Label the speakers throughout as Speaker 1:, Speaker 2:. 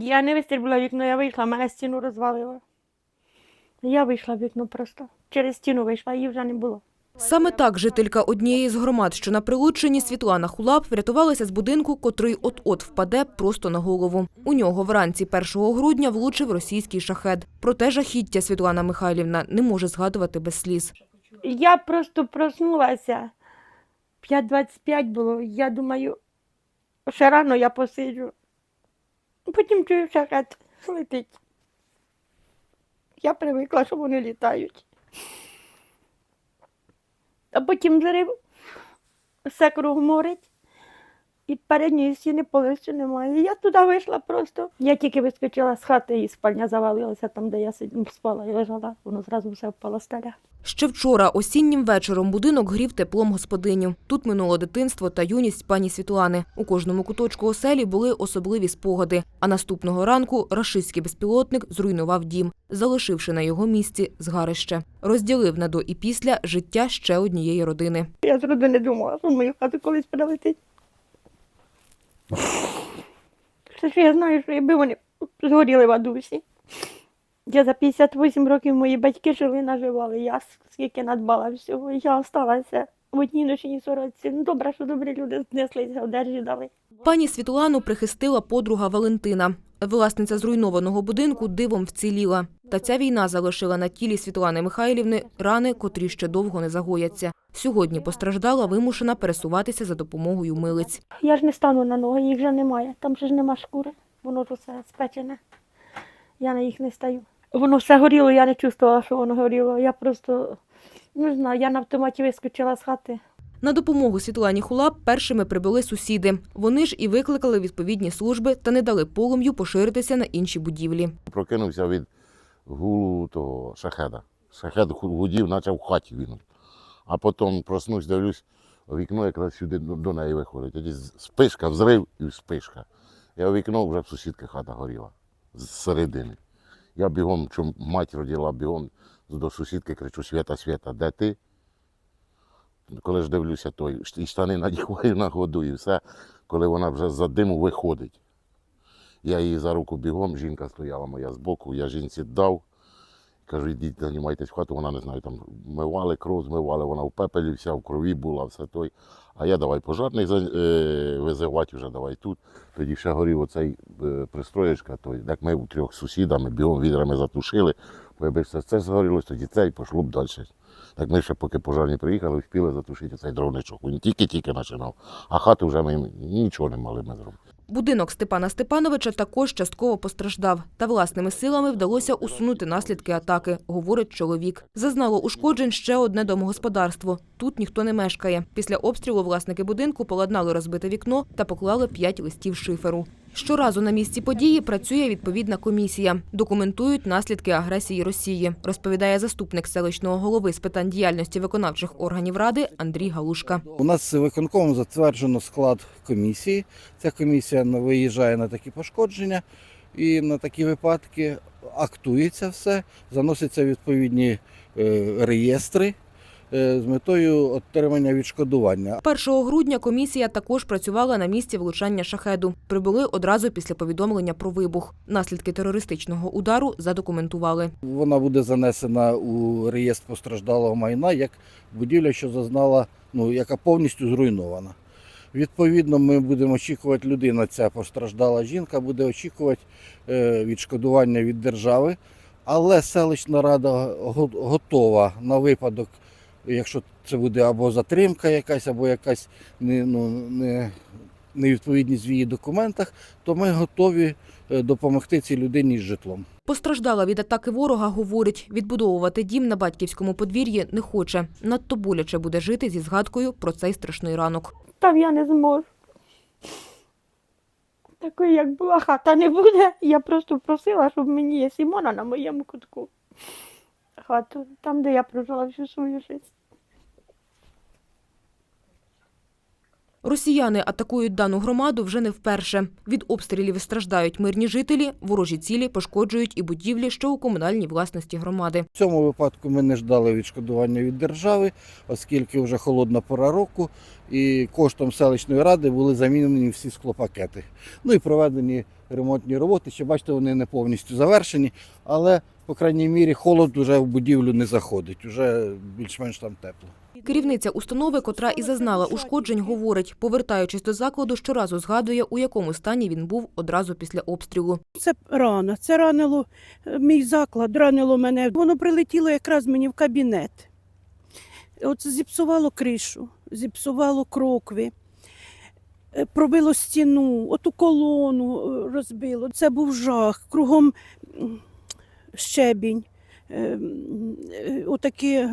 Speaker 1: Я не вистрибла вікно, я вийшла, мене стіну розвалило. Я вийшла в вікно просто. Через стіну вийшла, її вже не було.
Speaker 2: Саме так жителька однієї з громад, що на Прилуччині, Світлана Хулап, врятувалася з будинку, котрий от-от впаде просто на голову. У нього вранці 1 грудня влучив російський шахед. Проте жахіття Світлана Михайлівна не може згадувати без сліз.
Speaker 1: Я просто проснулася. 5.25 було. Я думаю, ще рано я посиджу. Потім чую шахет летить. Я привикла, що вони літають. А потім зрив, все кругом горить. І передньої стіни повністю немає. Я туди вийшла просто. Я тільки вискочила з хати і спальня завалилася там, де я спала і лежала. Воно зразу все впало стеля.
Speaker 2: Ще вчора осіннім вечором будинок грів теплом господиню. Тут минуло дитинство та юність пані Світлани. У кожному куточку оселі були особливі спогади. А наступного ранку рашистський безпілотник зруйнував дім, залишивши на його місці згарище. Розділив на до і після життя ще однієї родини.
Speaker 1: Я зроду не думала, що мою хату колись прилетить. Все ж я знаю, що якби вони згоріли в адусі. Я за 58 років мої батьки жили, наживали. Я скільки надбала всього. Я осталася в одній ночній сорочці. Ну, добре, що добрі люди знеслися, одержі дали.
Speaker 2: Пані Світлану прихистила подруга Валентина. Власниця зруйнованого будинку дивом вціліла. Та ця війна залишила на тілі Світлани Михайлівни рани, котрі ще довго не загояться. Сьогодні постраждала вимушена пересуватися за допомогою милиць.
Speaker 1: Я ж не стану на ноги, їх вже немає. Там же ж нема шкури, воно ж усе спечене. Я на їх не стаю. Воно все горіло, я не чувствувала, що воно горіло. Я просто не знаю, я на автоматі вискочила з хати.
Speaker 2: На допомогу Світлані Хулап першими прибули сусіди. Вони ж і викликали відповідні служби та не дали полум'ю поширитися на інші будівлі.
Speaker 3: Прокинувся від гулу того шахеда. Шахед гудів, наче в хаті він. А потім проснусь, дивлюсь, вікно якраз сюди до неї виходить. Тоді спишка, взрив і вспишка. Я у вікно вже в сусідки хата горіла з середини. Я бігом, чому мать родила, бігом до сусідки кричу: Свята, Свята, де ти? Коли ж дивлюся, то і штани надіваю на ходу, і все, коли вона вже за диму виходить. Я її за руку бігом, жінка стояла моя збоку, я жінці дав. Кажу, йдіть, займайтесь в хату, вона не знаю, там мивали, кров змивали, вона в пепелі вся, в крові була, все той. А я давай пожарний е, визивати вже давай тут. Тоді ще горів оцей е, пристроєчка, той, як ми трьох сусідами бігом відрами затушили, бо якби все це згорілось, тоді це і пішло б далі. Так ми ще поки пожарні приїхали, встигли затушити цей дровничок. Він тільки-тільки починав, а хату вже ми нічого не мали ми зробити.
Speaker 2: Будинок Степана Степановича також частково постраждав, та власними силами вдалося усунути наслідки атаки, говорить чоловік. Зазнало ушкоджень ще одне домогосподарство. Тут ніхто не мешкає. Після обстрілу власники будинку поладнали розбите вікно та поклали п'ять листів шиферу. Щоразу на місці події працює відповідна комісія. Документують наслідки агресії Росії, розповідає заступник селищного голови з питань діяльності виконавчих органів ради Андрій Галушка.
Speaker 4: У нас виконкомом затверджено склад комісії. Ця комісія виїжджає на такі пошкодження і на такі випадки актується все, заносяться відповідні е, реєстри з метою отримання відшкодування.
Speaker 2: 1 грудня комісія також працювала на місці влучання шахеду. Прибули одразу після повідомлення про вибух. Наслідки терористичного удару задокументували.
Speaker 4: Вона буде занесена у реєстр постраждалого майна як будівля, що зазнала, ну яка повністю зруйнована. Відповідно, ми будемо очікувати, людина, ця постраждала жінка, буде очікувати е, відшкодування від держави. Але селищна рада готова на випадок, якщо це буде або затримка якась, або якась не, ну, не, невідповідність в її документах, то ми готові е, допомогти цій людині з житлом.
Speaker 2: Постраждала від атаки ворога, говорить, відбудовувати дім на батьківському подвір'ї не хоче. Надто боляче буде жити зі згадкою про цей страшний ранок.
Speaker 1: Там я не зможу. Такої, як була хата, не буде. Я просто просила, щоб мені є Сімона на моєму кутку. Хату, там, де я прожила всю свою життя.
Speaker 2: Росіяни атакують дану громаду вже не вперше. Від обстрілів страждають мирні жителі, ворожі цілі пошкоджують і будівлі, що у комунальній власності громади.
Speaker 4: В цьому випадку ми не ждали відшкодування від держави, оскільки вже холодна пора року, і коштом селищної ради були замінені всі склопакети. Ну і проведені ремонтні роботи. Ще бачите, вони не повністю завершені, але, по крайній мірі, холод вже в будівлю не заходить, вже більш-менш там тепло.
Speaker 2: Керівниця установи, котра і зазнала ушкоджень, говорить, повертаючись до закладу, щоразу згадує, у якому стані він був одразу після обстрілу.
Speaker 5: Це рана. Це ранило е, мій заклад, ранило мене. Воно прилетіло якраз мені в кабінет. От зіпсувало кришу, зіпсувало крокви, е, пробило стіну, оту колону е, розбило. Це був жах. Кругом щебінь, отакі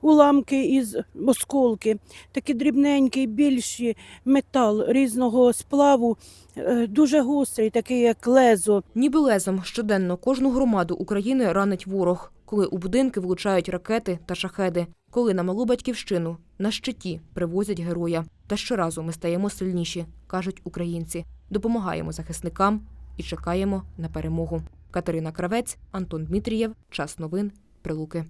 Speaker 5: уламки із осколки, такі дрібненькі, більші метал різного сплаву. Е, дуже гострий, такий як лезо.
Speaker 2: Ніби лезом щоденно кожну громаду України ранить ворог, коли у будинки влучають ракети та шахеди, коли на малу батьківщину на щиті привозять героя. Та щоразу ми стаємо сильніші, кажуть українці. Допомагаємо захисникам і чекаємо на перемогу. Катерина Кравець, Антон Дмитрієв. Час новин. Прилуки.